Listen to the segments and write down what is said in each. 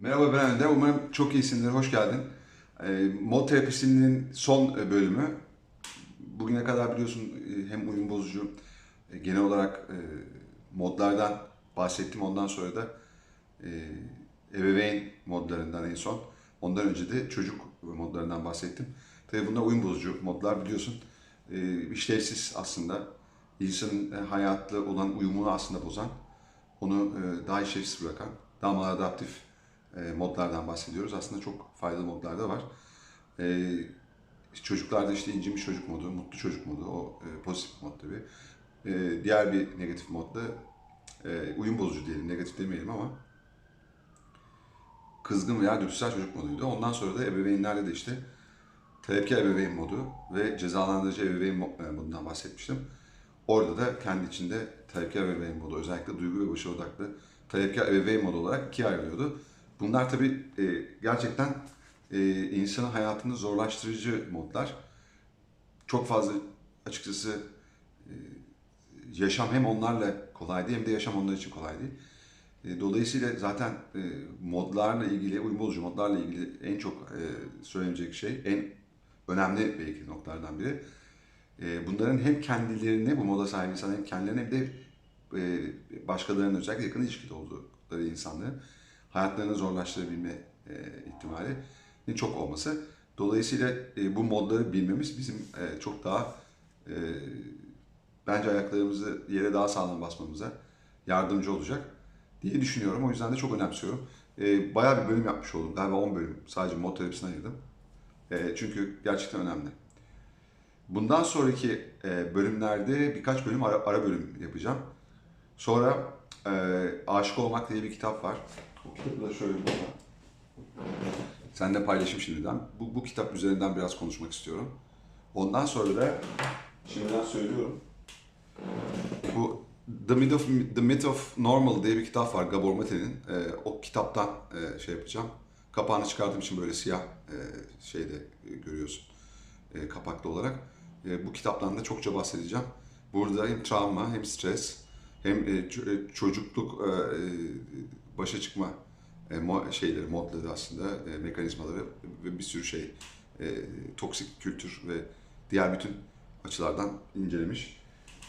Merhaba ben Önder. Umarım çok iyisindir. Hoş geldin. Ee, mod terapisinin son e, bölümü. Bugüne kadar biliyorsun e, hem uyum bozucu, e, genel olarak e, modlardan bahsettim. Ondan sonra da e, ebeveyn modlarından en son. Ondan önce de çocuk modlarından bahsettim. Tabii bunlar uyum bozucu modlar biliyorsun. E, işlevsiz aslında. İnsanın e, hayatla olan uyumunu aslında bozan, onu e, daha işlevsiz bırakan, daha maladaptif e, modlardan bahsediyoruz. Aslında çok faydalı modlar da var. E, çocuklarda işte incinmiş çocuk modu, mutlu çocuk modu, o e, pozitif mod tabii. E, diğer bir negatif modda e, uyum bozucu diyelim, negatif demeyelim ama kızgın veya dürtüsel çocuk moduydu. Ondan sonra da ebeveynlerle de işte tepki ebeveyn modu ve cezalandırıcı ebeveyn mo- e, modundan bahsetmiştim. Orada da kendi içinde tepki ebeveyn modu, özellikle duygu ve başarı odaklı tepki ebeveyn modu olarak ikiye ayrılıyordu. Bunlar tabii e, gerçekten e, insanın hayatını zorlaştırıcı modlar. Çok fazla açıkçası e, yaşam hem onlarla kolay değil hem de yaşam onlar için kolay değil. E, Dolayısıyla zaten e, modlarla ilgili, uyum bozucu modlarla ilgili en çok e, söylenecek şey, en önemli belki noktalardan biri. E, Bunların hem kendilerini, bu moda sahibi insanların hem kendilerini hem de e, başkalarının özellikle yakın ilişkide oldukları insanların hayatlarını zorlaştırabilme e, ihtimali çok olması. Dolayısıyla e, bu modları bilmemiz bizim e, çok daha e, bence ayaklarımızı yere daha sağlam basmamıza yardımcı olacak diye düşünüyorum. O yüzden de çok önemsiyorum. E, bayağı bir bölüm yapmış oldum. Galiba 10 bölüm sadece mod terapisine ayırdım. E, çünkü gerçekten önemli. Bundan sonraki e, bölümlerde birkaç bölüm ara, ara bölüm yapacağım. Sonra e, Aşık Olmak diye bir kitap var. O kitabı da şöyle burada. Seninle paylaşayım şimdiden. Bu, bu kitap üzerinden biraz konuşmak istiyorum. Ondan sonra da şimdiden söylüyorum. Bu The Myth of, The Myth of Normal diye bir kitap var Gabor Mate'nin. Ee, o kitaptan e, şey yapacağım. Kapağını çıkardığım için böyle siyah e, şeyde e, görüyorsun. E, kapaklı olarak. E, bu kitaptan da çokça bahsedeceğim. Burada hem travma hem stres hem e, e, çocukluk e, e, başa çıkma e, mo- şeyleri, modları aslında, e, mekanizmaları ve bir sürü şey, e, toksik kültür ve diğer bütün açılardan incelemiş.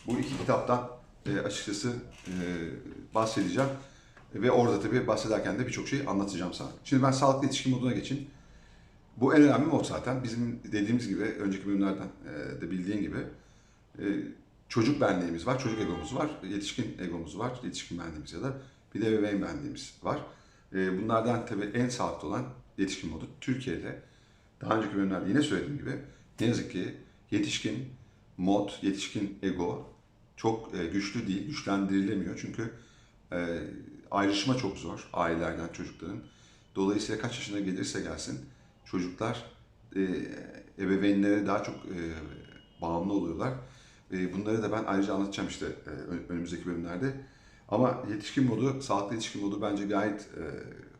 Bu iki kitaptan e, açıkçası e, bahsedeceğim ve orada tabii bahsederken de birçok şey anlatacağım sana. Şimdi ben sağlıklı yetişkin moduna geçeyim. Bu en önemli mod zaten. Bizim dediğimiz gibi, önceki bölümlerden e, de bildiğin gibi e, çocuk benliğimiz var, çocuk egomuz var, yetişkin egomuz var, yetişkin benliğimiz ya da bir de ebeveyn benliğimiz var. E, bunlardan tabii en sağlıklı olan yetişkin modu Türkiye'de. Daha önceki bölümlerde yine söylediğim gibi ne yazık ki yetişkin mod, yetişkin ego çok e, güçlü değil, güçlendirilemiyor. Çünkü e, ayrışma çok zor ailelerden çocukların. Dolayısıyla kaç yaşına gelirse gelsin çocuklar e, ebeveynlere daha çok e, bağımlı oluyorlar. E, bunları da ben ayrıca anlatacağım işte e, ön- önümüzdeki bölümlerde. Ama yetişkin modu, sağlıklı yetişkin modu bence gayet e,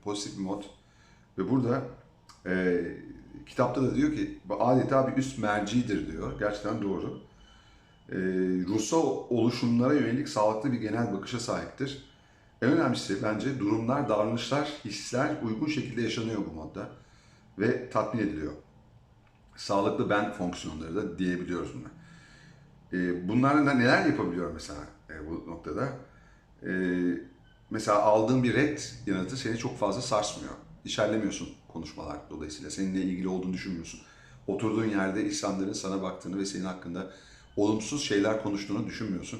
pozitif bir mod. Ve burada e, kitapta da diyor ki adeta bir üst mercidir diyor. Gerçekten doğru. E, ruhsal oluşumlara yönelik sağlıklı bir genel bakışa sahiptir. En önemlisi bence durumlar, davranışlar, hisler uygun şekilde yaşanıyor bu modda ve tatmin ediliyor. Sağlıklı ben fonksiyonları da diyebiliyoruz buna. E, bunlarla neler yapabiliyor mesela e, bu noktada? E, mesela aldığın bir red yanıtı seni çok fazla sarsmıyor. İçerlemiyorsun konuşmalar dolayısıyla. Seninle ilgili olduğunu düşünmüyorsun. Oturduğun yerde insanların sana baktığını ve senin hakkında olumsuz şeyler konuştuğunu düşünmüyorsun.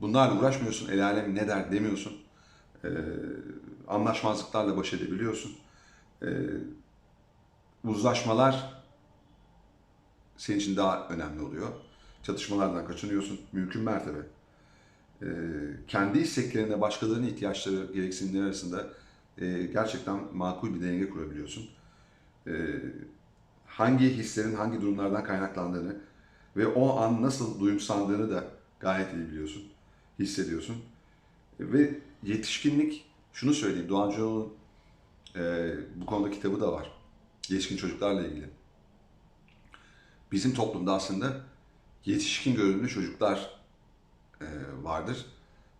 Bunlarla uğraşmıyorsun. El alem ne der demiyorsun. E, anlaşmazlıklarla baş edebiliyorsun. E, uzlaşmalar senin için daha önemli oluyor. Çatışmalardan kaçınıyorsun. Mümkün mertebe. Ee, kendi isteklerine başkalarının ihtiyaçları, gereksinimleri arasında e, gerçekten makul bir denge kurabiliyorsun. Ee, hangi hislerin hangi durumlardan kaynaklandığını ve o an nasıl duyumsandığını da gayet iyi biliyorsun, hissediyorsun. Ve yetişkinlik, şunu söyleyeyim, Doğan Cunon'un e, bu konuda kitabı da var. Yetişkin çocuklarla ilgili. Bizim toplumda aslında yetişkin görünümlü çocuklar vardır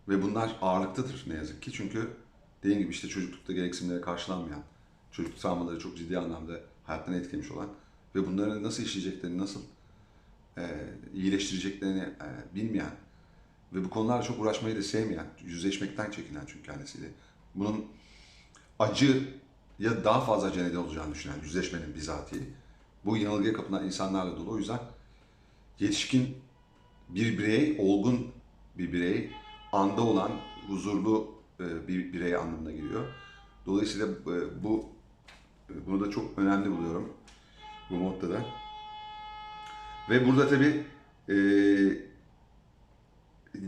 ve bunlar ağırlıktadır ne yazık ki çünkü dediğim gibi işte çocuklukta gereksinimleri karşılanmayan, çocukluk travmaları çok ciddi anlamda hayatlarını etkilemiş olan ve bunları nasıl işleyeceklerini, nasıl e, iyileştireceklerini e, bilmeyen ve bu konularla çok uğraşmayı da sevmeyen, yüzleşmekten çekinen çünkü kendisiyle. Bunun acı ya daha fazla acı neden olacağını düşünen, yüzleşmenin bizatihi. Bu yanılgıya kapılan insanlarla dolu. O yüzden yetişkin bir birey, olgun bir birey, anda olan, huzurlu e, bir birey anlamına geliyor. Dolayısıyla e, bu e, bunu da çok önemli buluyorum bu modda da. Ve burada tabii e,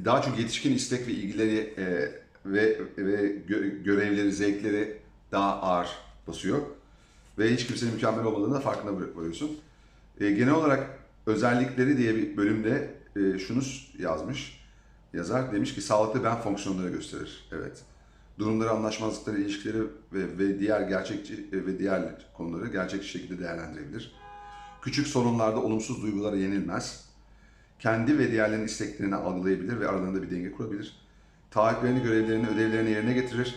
daha çok yetişkin istek ve ilgileri ve ve gö- görevleri, zevkleri daha ağır basıyor. Ve hiç kimsenin mükemmel olmadığını da farkına var- varıyorsun. Genel olarak özellikleri diye bir bölümde e, şunu yazmış. Yazar demiş ki sağlıklı ben fonksiyonları gösterir. Evet. Durumları, anlaşmazlıkları, ilişkileri ve, ve diğer gerçekçi e, ve diğer konuları gerçekçi şekilde değerlendirebilir. Küçük sorunlarda olumsuz duygulara yenilmez. Kendi ve diğerlerinin isteklerini algılayabilir ve aralarında bir denge kurabilir. Taahhütlerini, görevlerini, ödevlerini yerine getirir.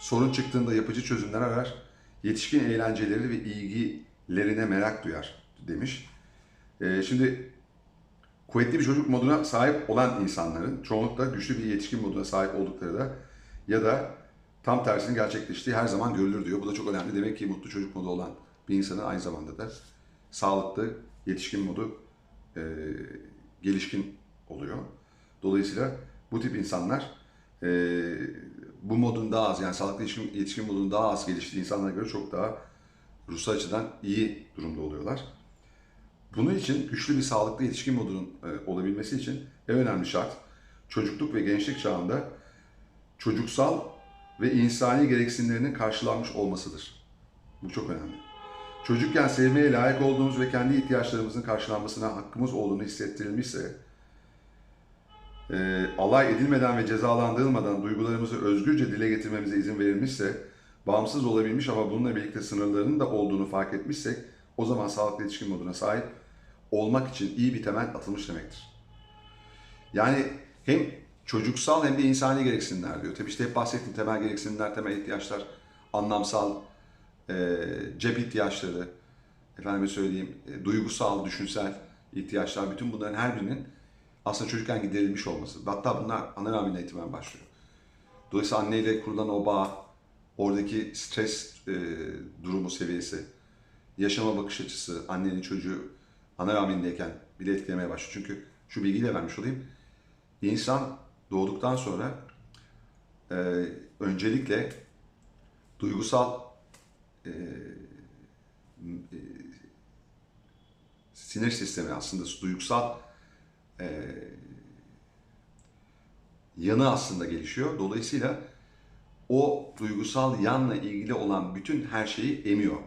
Sorun çıktığında yapıcı çözümler arar. Yetişkin eğlenceleri ve ilgilerine merak duyar demiş. Ee, şimdi kuvvetli bir çocuk moduna sahip olan insanların çoğunlukla güçlü bir yetişkin moduna sahip oldukları da ya da tam tersinin gerçekleştiği her zaman görülür diyor. Bu da çok önemli. Demek ki mutlu çocuk modu olan bir insanın aynı zamanda da sağlıklı yetişkin modu e, gelişkin oluyor. Dolayısıyla bu tip insanlar e, bu modun daha az yani sağlıklı yetişkin, yetişkin modunun daha az geliştiği insanlara göre çok daha ruhsal açıdan iyi durumda oluyorlar. Bunun için güçlü bir sağlıklı yetişkin modunun e, olabilmesi için en önemli şart çocukluk ve gençlik çağında çocuksal ve insani gereksinimlerinin karşılanmış olmasıdır. Bu çok önemli. Çocukken sevmeye layık olduğumuz ve kendi ihtiyaçlarımızın karşılanmasına hakkımız olduğunu hissettirilmişse, e, alay edilmeden ve cezalandırılmadan duygularımızı özgürce dile getirmemize izin verilmişse, bağımsız olabilmiş ama bununla birlikte sınırlarının da olduğunu fark etmişsek, o zaman sağlıklı yetişkin moduna sahip olmak için iyi bir temel atılmış demektir. Yani hem çocuksal hem de insani gereksinimler diyor. Tabii işte hep bahsettiğim temel gereksinimler, temel ihtiyaçlar, anlamsal, e, cep ihtiyaçları, efendime söyleyeyim, e, duygusal, düşünsel ihtiyaçlar, bütün bunların her birinin aslında çocukken giderilmiş olması. Hatta bunlar ana rahminden itibaren başlıyor. Dolayısıyla anneyle kurulan o bağ, oradaki stres e, durumu seviyesi, yaşama bakış açısı, annenin çocuğu ana rahmindeyken bile etkilemeye başlıyor. Çünkü şu bilgiyi de vermiş olayım. Bir insan doğduktan sonra e, öncelikle duygusal e, e, sinir sistemi aslında duygusal e, yanı aslında gelişiyor. Dolayısıyla o duygusal yanla ilgili olan bütün her şeyi emiyor.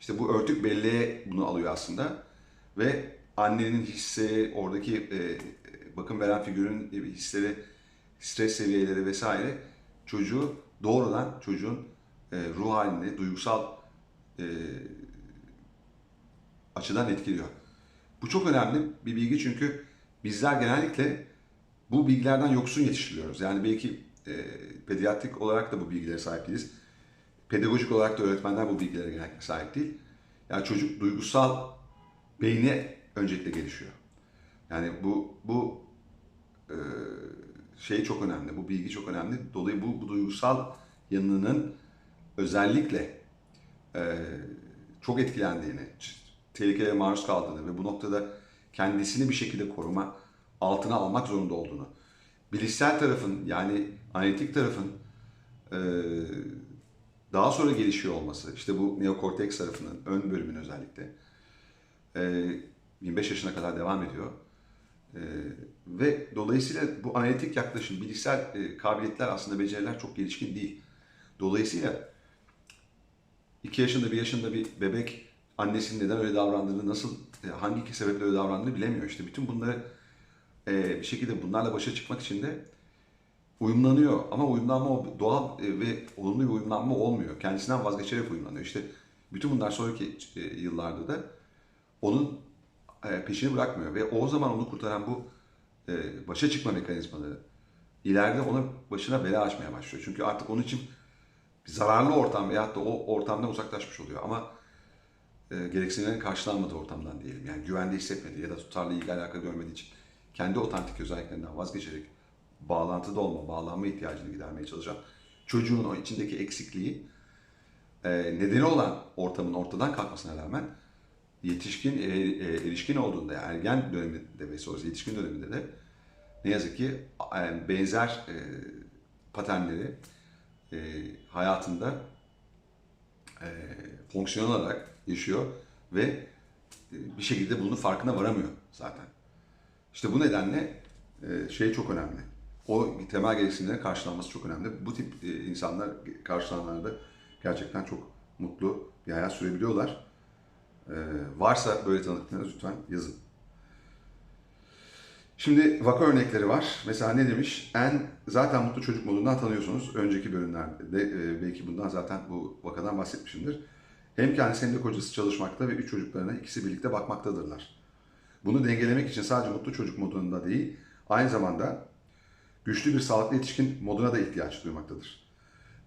İşte bu örtük belleğe bunu alıyor aslında ve annenin hissi, oradaki e, bakım veren figürün hisleri, stres seviyeleri vesaire çocuğu doğrudan çocuğun e, ruh halini, duygusal e, açıdan etkiliyor. Bu çok önemli bir bilgi çünkü bizler genellikle bu bilgilerden yoksun yetiştiriliyoruz. Yani belki e, pediatrik olarak da bu bilgilere sahip değiliz. Pedagojik olarak da öğretmenler bu bilgilere genellikle sahip değil. Yani çocuk duygusal beyni öncelikle gelişiyor. Yani bu bu e, şey çok önemli. Bu bilgi çok önemli. Dolayı bu, bu duygusal yanının özellikle e, çok etkilendiğini, tehlikelere maruz kaldığını ve bu noktada kendisini bir şekilde koruma altına almak zorunda olduğunu, bilişsel tarafın yani analitik tarafın e, daha sonra gelişiyor olması, işte bu neokorteks tarafının ön bölümün özellikle e, 25 yaşına kadar devam ediyor. E, ve dolayısıyla bu analitik yaklaşım, bilişsel e, kabiliyetler aslında beceriler çok gelişkin değil. Dolayısıyla 2 yaşında, 1 yaşında bir bebek annesinin neden öyle davrandığını, nasıl, e, hangi sebeple öyle davrandığını bilemiyor. İşte bütün bunları e, bir şekilde bunlarla başa çıkmak için de uyumlanıyor. Ama uyumlanma doğal e, ve olumlu bir uyumlanma olmuyor. Kendisinden vazgeçerek uyumlanıyor. İşte bütün bunlar sonraki e, yıllarda da onun e, peşini bırakmıyor. Ve o zaman onu kurtaran bu e, başa çıkma mekanizmaları ileride ona başına bela açmaya başlıyor. Çünkü artık onun için bir zararlı ortam veyahut da o ortamdan uzaklaşmış oluyor. Ama e, gereksinimlerin karşılanmadığı ortamdan diyelim. Yani güvende hissetmediği ya da tutarlı ilgi alaka görmediği için kendi otantik özelliklerinden vazgeçerek bağlantıda olma, bağlanma ihtiyacını gidermeye çalışan çocuğun o içindeki eksikliği e, nedeni olan ortamın ortadan kalkmasına rağmen yetişkin, e, e, erişkin olduğunda, ergen döneminde ve sonrası yetişkin döneminde de ne yazık ki benzer e, paternleri hayatında e, fonksiyon olarak yaşıyor ve bir şekilde bunun farkına varamıyor zaten. İşte bu nedenle şey çok önemli. O temel gereksinimlerin karşılanması çok önemli. Bu tip e, insanlar karşılananlarda gerçekten çok mutlu bir hayat sürebiliyorlar. E, varsa böyle tanıdıklarınız lütfen yazın. Şimdi vaka örnekleri var. Mesela ne demiş? En zaten mutlu çocuk modundan tanıyorsunuz. Önceki bölümlerde de e, belki bundan zaten bu vakadan bahsetmişimdir. Hem kendisi hem de kocası çalışmakta ve üç çocuklarına ikisi birlikte bakmaktadırlar. Bunu dengelemek için sadece mutlu çocuk modunda değil, aynı zamanda güçlü bir sağlıklı yetişkin moduna da ihtiyaç duymaktadır.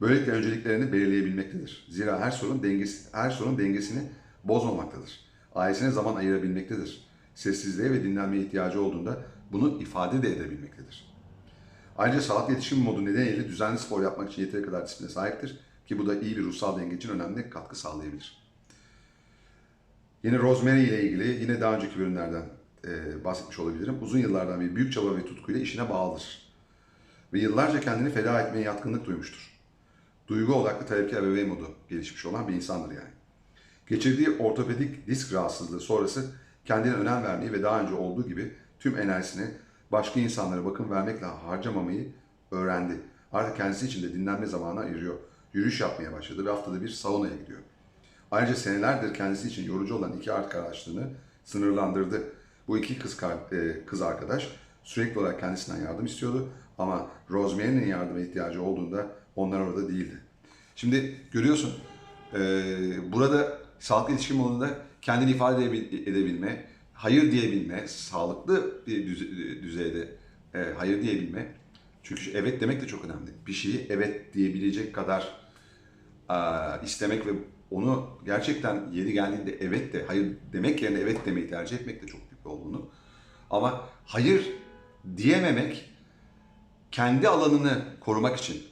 Böylelikle önceliklerini belirleyebilmektedir. Zira her sorun dengesi, her sorun dengesini bozmamaktadır. Ailesine zaman ayırabilmektedir. Sessizliğe ve dinlenmeye ihtiyacı olduğunda bunu ifade de edebilmektedir. Ayrıca sağlıklı yetişkin modu nedeniyle düzenli spor yapmak için yeteri kadar disipline sahiptir ki bu da iyi bir ruhsal denge için önemli katkı sağlayabilir. Yine Rosemary ile ilgili yine daha önceki bölümlerden e, bahsetmiş olabilirim. Uzun yıllardan beri büyük çaba ve tutkuyla işine bağlıdır. Ve yıllarca kendini feda etmeye yatkınlık duymuştur. Duygu odaklı talepkar ebeveyn modu gelişmiş olan bir insandır yani. Geçirdiği ortopedik disk rahatsızlığı sonrası kendine önem vermeyi ve daha önce olduğu gibi tüm enerjisini başka insanlara bakım vermekle harcamamayı öğrendi. Artık kendisi için de dinlenme zamanı ayırıyor. Yürüyüş yapmaya başladı ve haftada bir saunaya gidiyor. Ayrıca senelerdir kendisi için yorucu olan iki arkadaşlığını sınırlandırdı. Bu iki kız, e, kız arkadaş sürekli olarak kendisinden yardım istiyordu ama Rosemary'nin yardıma ihtiyacı olduğunda onlar orada değildi. Şimdi görüyorsun e, burada sağlıklı ilişki modunda kendini ifade edebilme, hayır diyebilme, sağlıklı bir düzeyde e, hayır diyebilme. Çünkü evet demek de çok önemli. Bir şeyi evet diyebilecek kadar istemek ve onu gerçekten yeri geldiğinde evet de hayır demek yerine evet demeyi tercih etmek de çok büyük bir olgunluk. Ama hayır diyememek kendi alanını korumak için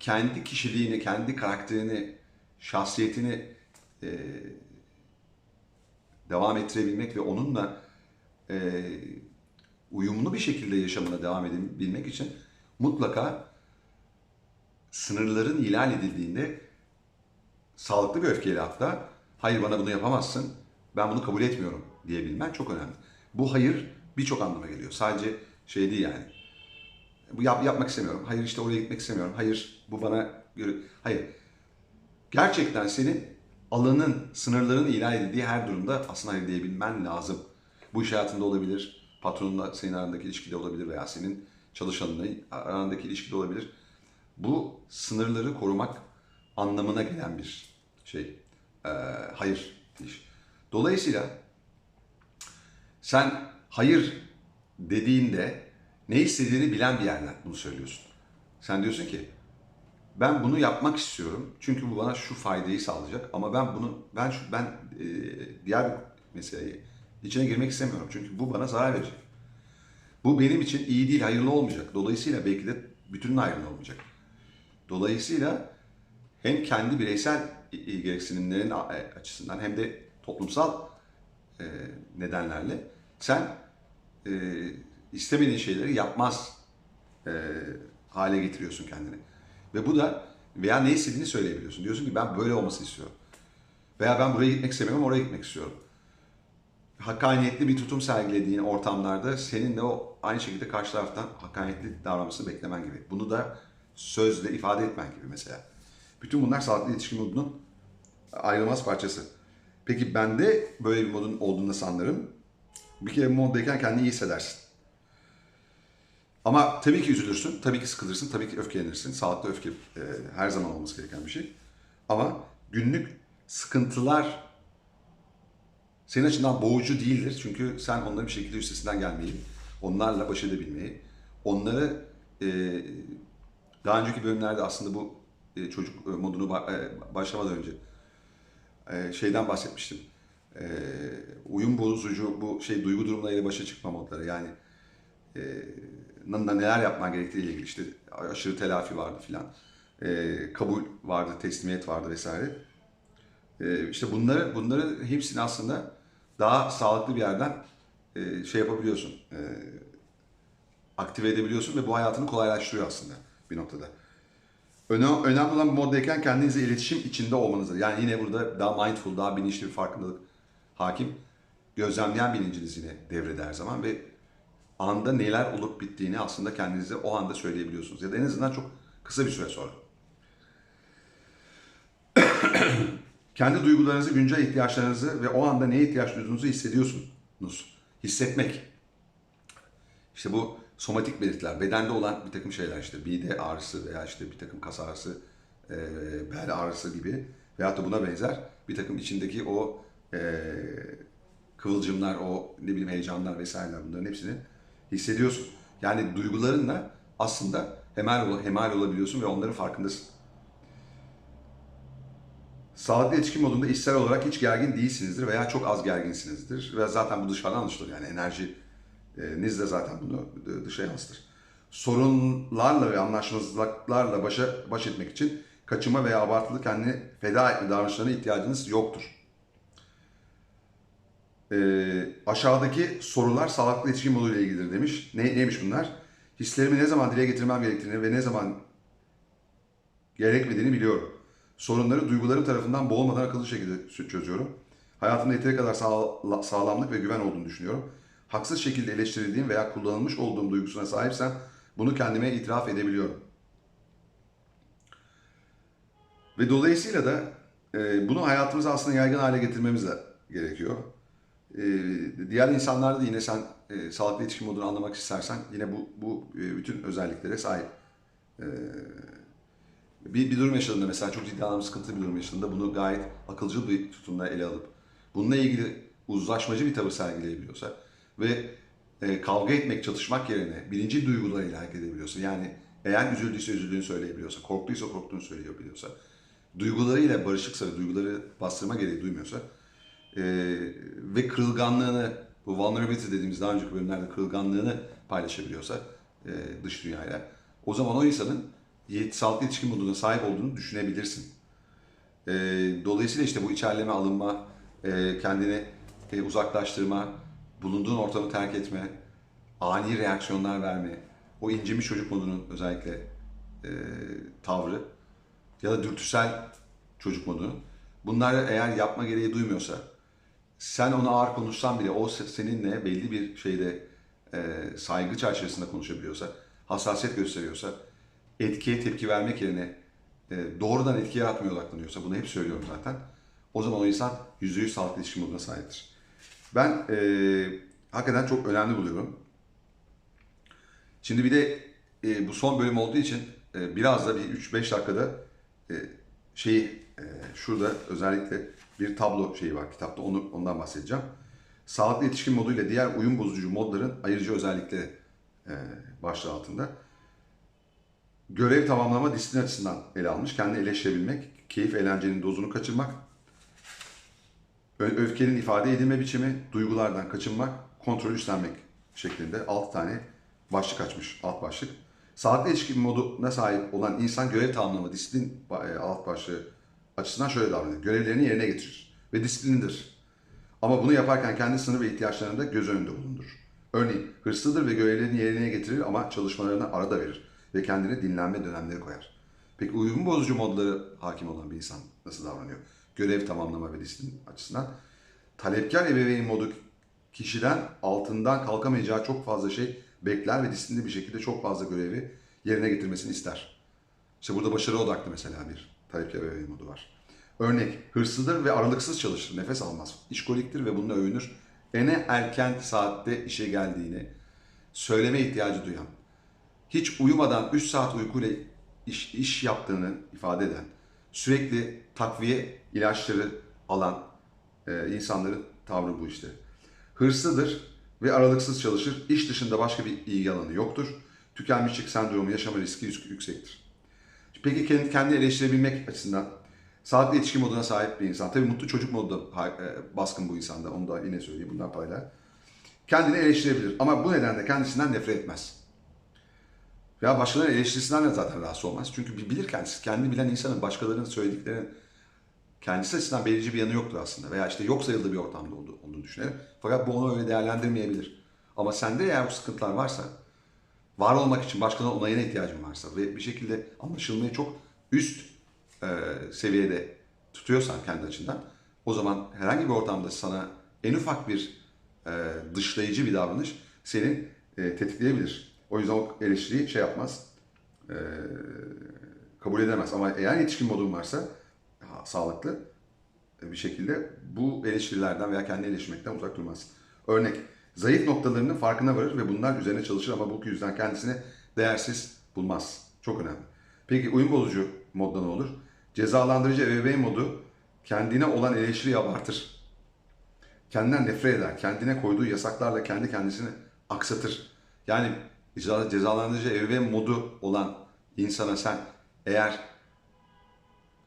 kendi kişiliğini, kendi karakterini, şahsiyetini e, devam ettirebilmek ve onunla e, uyumlu bir şekilde yaşamına devam edebilmek için mutlaka sınırların ihlal edildiğinde sağlıklı bir öfkeyle hatta hayır bana bunu yapamazsın, ben bunu kabul etmiyorum diyebilmen çok önemli. Bu hayır birçok anlama geliyor. Sadece şey değil yani. Bu yap, yapmak istemiyorum. Hayır işte oraya gitmek istemiyorum. Hayır bu bana göre... Hayır. Gerçekten senin alanın, sınırların ilan edildiği her durumda aslında hayır diyebilmen lazım. Bu iş hayatında olabilir, patronunla senin arandaki ilişkide olabilir veya senin çalışanınla arandaki ilişkide olabilir. Bu sınırları korumak anlamına gelen bir şey. Ee, hayır iş. Dolayısıyla sen hayır dediğinde ne istediğini bilen bir yerden bunu söylüyorsun. Sen diyorsun ki ben bunu yapmak istiyorum çünkü bu bana şu faydayı sağlayacak ama ben bunu ben şu ben e, diğer bir meseleyi içine girmek istemiyorum çünkü bu bana zarar verecek. Bu benim için iyi değil, hayırlı olmayacak. Dolayısıyla belki de bütünün ayrılığı olmayacak. Dolayısıyla hem kendi bireysel gereksinimlerin e, açısından hem de toplumsal e, nedenlerle sen e, istemediğin şeyleri yapmaz hale getiriyorsun kendini. Ve bu da veya ne istediğini söyleyebiliyorsun. Diyorsun ki ben böyle olmasını istiyorum. Veya ben buraya gitmek istemiyorum, oraya gitmek istiyorum. Hakkaniyetli bir tutum sergilediğin ortamlarda senin de o aynı şekilde karşı taraftan hakkaniyetli davranmasını beklemen gibi. Bunu da sözle ifade etmen gibi mesela. Bütün bunlar sağlıklı iletişim modunun ayrılmaz parçası. Peki bende böyle bir modun olduğunu sanırım. Bir kere bu moddayken kendini iyi hissedersin. Ama tabii ki üzülürsün, tabii ki sıkılırsın, tabii ki öfkelenirsin. Sağlıklı öfke e, her zaman olması gereken bir şey. Ama günlük sıkıntılar senin açından boğucu değildir. Çünkü sen onların bir şekilde üstesinden gelmeyi, onlarla baş edebilmeyi, onları e, daha önceki bölümlerde aslında bu e, çocuk e, modunu e, başlamadan önce e, şeyden bahsetmiştim. E, uyum bozucu bu şey duygu durumlarıyla başa çıkma modları yani e, n- neler yapman gerektiği ile ilgili işte aşırı telafi vardı filan. E, kabul vardı, teslimiyet vardı vesaire. E, işte bunları bunları hepsini aslında daha sağlıklı bir yerden e, şey yapabiliyorsun. E, aktive edebiliyorsun ve bu hayatını kolaylaştırıyor aslında bir noktada. Öne- önemli olan bu moddayken kendinizle iletişim içinde olmanızdır. Yani yine burada daha mindful, daha bilinçli bir farkındalık hakim. Gözlemleyen bilinciniz yine devrede her zaman ve anda neler olup bittiğini aslında kendinize o anda söyleyebiliyorsunuz. Ya da en azından çok kısa bir süre sonra. Kendi duygularınızı, güncel ihtiyaçlarınızı ve o anda neye ihtiyaç duyduğunuzu hissediyorsunuz. Hissetmek. İşte bu somatik belirtiler, bedende olan bir takım şeyler işte mide ağrısı veya işte bir takım kas ağrısı, e, bel ağrısı gibi veyahut da buna benzer bir takım içindeki o e, kıvılcımlar, o ne bileyim heyecanlar vesaireler bunların hepsini hissediyorsun. Yani duygularınla aslında hemal, ol- hemal olabiliyorsun ve onların farkındasın. Sağlıklı iletişim modunda içsel olarak hiç gergin değilsinizdir veya çok az gerginsinizdir. Ve zaten bu dışarıdan anlaşılır yani enerjiniz de zaten bunu dışa yansıtır. Sorunlarla ve anlaşmazlıklarla başa, baş etmek için kaçıma veya abartılı kendini feda etme davranışlarına ihtiyacınız yoktur. Ee, aşağıdaki sorular sağlıklı iletişim moduyla ilgilidir demiş. Ne, neymiş bunlar? Hislerimi ne zaman dile getirmem gerektiğini ve ne zaman gerekmediğini biliyorum. Sorunları duygularım tarafından boğulmadan akıllı şekilde çözüyorum. Hayatımda yeteri kadar sağla- sağlamlık ve güven olduğunu düşünüyorum. Haksız şekilde eleştirildiğim veya kullanılmış olduğum duygusuna sahipsem bunu kendime itiraf edebiliyorum. Ve dolayısıyla da e, bunu hayatımıza aslında yaygın hale getirmemiz de gerekiyor. E, diğer insanlarda da yine sen e, sağlıklı iletişim modunu anlamak istersen yine bu, bu e, bütün özelliklere sahip. E, bir, bir durum yaşadığında mesela çok ciddi anlamda sıkıntılı bir durum yaşadığında bunu gayet akılcıl bir tutumla ele alıp bununla ilgili uzlaşmacı bir tavır sergileyebiliyorsa ve e, kavga etmek, çatışmak yerine birinci duygularıyla hareket edebiliyorsa yani eğer üzüldüyse üzüldüğünü söyleyebiliyorsa, korktuysa korktuğunu söyleyebiliyorsa, duygularıyla barışıksa ve duyguları bastırma gereği duymuyorsa e, ve kırılganlığını, bu vulnerability dediğimiz daha önceki bölümlerde kırılganlığını paylaşabiliyorsa e, dış dünyayla, o zaman o insanın sağlıklı ilişki moduna sahip olduğunu düşünebilirsin. E, dolayısıyla işte bu içerleme, alınma, e, kendini e, uzaklaştırma, bulunduğun ortamı terk etme, ani reaksiyonlar verme, o incemiş çocuk modunun özellikle e, tavrı ya da dürtüsel çocuk modu. Bunları eğer yapma gereği duymuyorsa, sen ona ağır konuşsan bile o se- seninle belli bir şeyde e, saygı çerçevesinde konuşabiliyorsa, hassasiyet gösteriyorsa, etkiye tepki vermek yerine e, doğrudan etki yaratmaya odaklanıyorsa, bunu hep söylüyorum zaten. O zaman o insan %100 sağlıklı ilişki moduna sahiptir. Ben e, hakikaten çok önemli buluyorum. Şimdi bir de e, bu son bölüm olduğu için e, biraz da bir 3-5 dakikada e, şeyi e, şurada özellikle bir tablo şeyi var kitapta onu ondan bahsedeceğim. Sağlıklı yetişkin moduyla diğer uyum bozucu modların ayırıcı özellikleri e, başlığı altında. Görev tamamlama disiplin açısından ele almış. Kendini eleştirebilmek, keyif eğlencenin dozunu kaçırmak, öfkenin ifade edilme biçimi, duygulardan kaçınmak, kontrol üstlenmek şeklinde 6 tane başlık açmış, alt başlık. Sağlıklı ilişki moduna sahip olan insan görev tamamlama, disiplin e, alt başlığı açısından şöyle davranır. Görevlerini yerine getirir ve disiplinlidir. Ama bunu yaparken kendi sınır ve ihtiyaçlarını da göz önünde bulundurur. Örneğin hırslıdır ve görevlerini yerine getirir ama çalışmalarına arada verir ve kendine dinlenme dönemleri koyar. Peki uyum bozucu modları hakim olan bir insan nasıl davranıyor? Görev tamamlama ve disiplin açısından. Talepkar ebeveyn modu kişiden altından kalkamayacağı çok fazla şey bekler ve disiplinli bir şekilde çok fazla görevi yerine getirmesini ister. İşte burada başarı odaklı mesela bir talepkar ebeveyn modu var. Örnek, hırslıdır ve aralıksız çalışır, nefes almaz. İşkoliktir ve bununla övünür. En erken saatte işe geldiğini, söyleme ihtiyacı duyan, hiç uyumadan 3 saat uykuyla iş, iş yaptığını ifade eden, sürekli takviye ilaçları alan e, insanların tavrı bu işte. Hırslıdır ve aralıksız çalışır. İş dışında başka bir ilgi alanı yoktur. Tükenmişlik sendromu yaşama riski yük- yüksektir. Peki kendi, kendi eleştirebilmek açısından sağlıklı ilişki moduna sahip bir insan. Tabii mutlu çocuk modu da e, baskın bu insanda. Onu da yine söyleyeyim bundan payla. Kendini eleştirebilir ama bu nedenle kendisinden nefret etmez. Ya başkalarının eleştirisinden de zaten rahatsız olmaz. Çünkü bilir kendisi. Kendini bilen insanın başkalarının söylediklerinin kendisi açısından belirci bir yanı yoktur aslında. Veya işte yok sayıldığı bir ortamda olduğu, olduğunu düşünür. Fakat bu onu öyle değerlendirmeyebilir. Ama sende eğer bu sıkıntılar varsa, var olmak için başkalarının onayına ihtiyacın varsa ve bir şekilde anlaşılmayı çok üst e, seviyede tutuyorsan kendi açından, o zaman herhangi bir ortamda sana en ufak bir e, dışlayıcı bir davranış seni e, tetikleyebilir. O yüzden o eleştiriyi şey yapmaz, e, kabul edemez. Ama eğer yetişkin modun varsa ha, sağlıklı bir şekilde bu eleştirilerden veya kendi eleştirmekten uzak durmaz. Örnek, zayıf noktalarının farkına varır ve bunlar üzerine çalışır ama bu yüzden kendisini değersiz bulmaz. Çok önemli. Peki uyum bozucu modda ne olur? Cezalandırıcı ebeveyn modu kendine olan eleştiriyi abartır. Kendinden nefret eder. Kendine koyduğu yasaklarla kendi kendisini aksatır. Yani ceza- cezalandırıcı ebeveyn modu olan insana sen eğer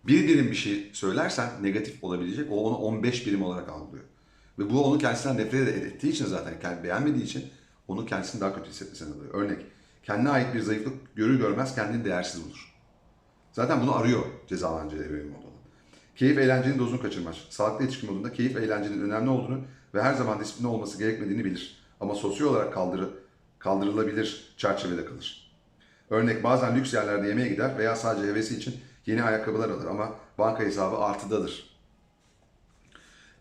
bir birim bir şey söylersen negatif olabilecek. O onu 15 birim olarak algılıyor. Ve bu onu kendisinden nefret ettiği için zaten kendi beğenmediği için onu kendisini daha kötü hissetmesine alıyor. Örnek, kendine ait bir zayıflık görür görmez kendini değersiz bulur. Zaten bunu arıyor cezalandırıcı ebeveyn modu. Keyif eğlencenin dozunu kaçırmaz. Sağlıklı yetişkin modunda keyif eğlencenin önemli olduğunu ve her zaman disiplinli olması gerekmediğini bilir. Ama sosyal olarak kaldırı, kaldırılabilir çerçevede kalır. Örnek bazen lüks yerlerde yemeğe gider veya sadece hevesi için yeni ayakkabılar alır ama banka hesabı artıdadır.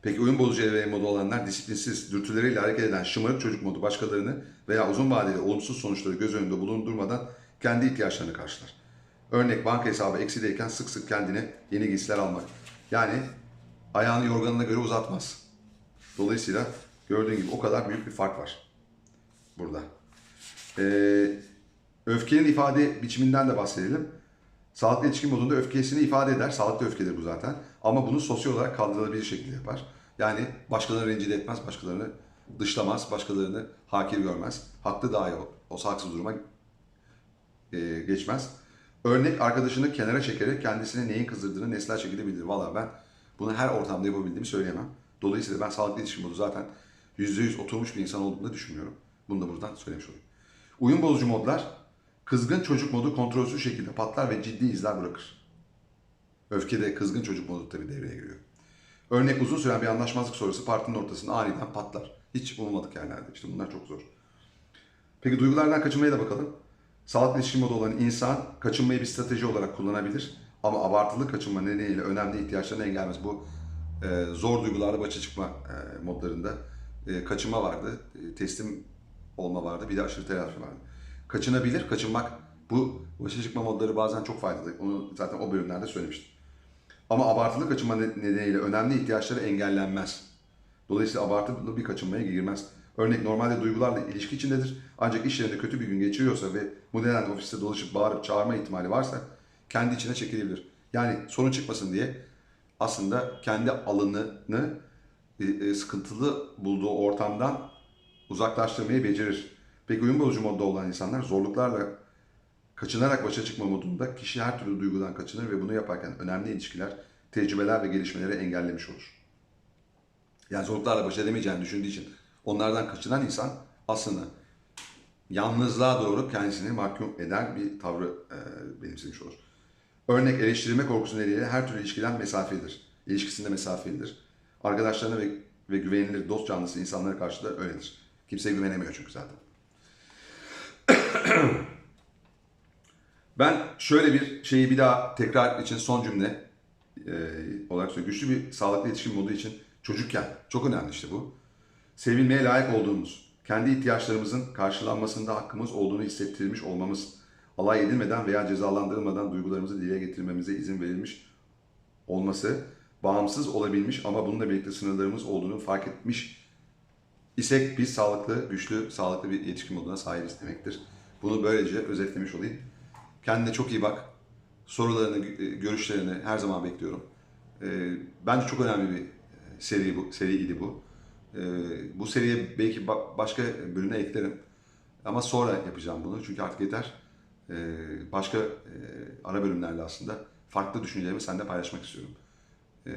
Peki uyum bozucu ebeveyn modu olanlar disiplinsiz, dürtüleriyle hareket eden şımarık çocuk modu başkalarını veya uzun vadeli olumsuz sonuçları göz önünde bulundurmadan kendi ihtiyaçlarını karşılar. Örnek banka hesabı eksideyken sık sık kendine yeni giysiler almak. Yani ayağını yorganına göre uzatmaz. Dolayısıyla gördüğün gibi o kadar büyük bir fark var burada. Ee, öfkenin ifade biçiminden de bahsedelim. Sağlıklı ilişki modunda öfkesini ifade eder. Sağlıklı öfkedir bu zaten. Ama bunu sosyal olarak kaldırılabilir şekilde yapar. Yani başkalarını rencide etmez, başkalarını dışlamaz, başkalarını hakir görmez. Haklı dahi o, o haksız duruma e, geçmez. Örnek arkadaşını kenara çekerek kendisine neyin kızdırdığını nesnel şekilde bildirir. Valla ben bunu her ortamda yapabildiğimi söyleyemem. Dolayısıyla ben sağlıklı ilişki modu zaten %100 oturmuş bir insan olduğunu düşünmüyorum. Bunu da buradan söylemiş olayım. Uyum bozucu modlar kızgın çocuk modu kontrolsüz şekilde patlar ve ciddi izler bırakır. Öfkede kızgın çocuk modu tabii devreye giriyor. Örnek uzun süren bir anlaşmazlık sonrası partinin ortasında aniden patlar. Hiç ummadık yerlerde. İşte bunlar çok zor. Peki duygulardan kaçınmaya da bakalım. Sağlıklı ilişki modu olan insan kaçınmayı bir strateji olarak kullanabilir. Ama abartılı kaçınma nedeniyle önemli ihtiyaçlarını engellemez. Bu e, zor duygularla başa çıkma e, modlarında e, kaçınma vardı, e, teslim olma vardı, bir de aşırı telafi vardı. Kaçınabilir, kaçınmak bu başa çıkma modları bazen çok faydalı. Onu zaten o bölümlerde söylemiştim. Ama abartılı kaçınma ne- nedeniyle önemli ihtiyaçları engellenmez. Dolayısıyla abartılı bir kaçınmaya girmez. Örnek normalde duygularla ilişki içindedir. Ancak iş yerinde kötü bir gün geçiriyorsa ve bu nedenle ofiste dolaşıp bağırıp çağırma ihtimali varsa kendi içine çekilebilir. Yani sorun çıkmasın diye aslında kendi alanını e, e, sıkıntılı bulduğu ortamdan uzaklaştırmayı becerir. Peki uyum bozucu modda olan insanlar zorluklarla kaçınarak başa çıkma modunda kişi her türlü duygudan kaçınır ve bunu yaparken önemli ilişkiler, tecrübeler ve gelişmeleri engellemiş olur. Yani zorluklarla baş edemeyeceğini düşündüğü için onlardan kaçınan insan aslında yalnızlığa doğru kendisini mahkum eden bir tavrı e, benimsemiş olur. Örnek eleştirilme korkusu nedeniyle her türlü ilişkiden mesafelidir. İlişkisinde mesafelidir. Arkadaşlarına ve, ve güvenilir dost canlısı insanlara karşı da öyledir. Kimseye güvenemiyor çünkü zaten. Ben şöyle bir şeyi bir daha tekrar için son cümle e, olarak söylüyorum. Güçlü bir sağlıklı iletişim modu için çocukken çok önemli işte bu. Sevilmeye layık olduğumuz, kendi ihtiyaçlarımızın karşılanmasında hakkımız olduğunu hissettirilmiş olmamız, alay edilmeden veya cezalandırılmadan duygularımızı dile getirmemize izin verilmiş olması, bağımsız olabilmiş ama bununla birlikte sınırlarımız olduğunu fark etmiş isek biz sağlıklı, güçlü, sağlıklı bir yetişkin moduna sahibiz demektir. Bunu böylece özetlemiş olayım. Kendine çok iyi bak. Sorularını, e, görüşlerini her zaman bekliyorum. Ee, Bence çok önemli bir e, seri bu, seriydi bu. Ee, Bu seriye belki ba- başka bölüme eklerim. Ama sonra yapacağım bunu çünkü artık yeter. e, başka e, ara bölümlerle aslında farklı düşüncelerimi seninle paylaşmak istiyorum. E,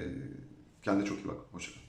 kendine çok iyi bak. Hoşçakal.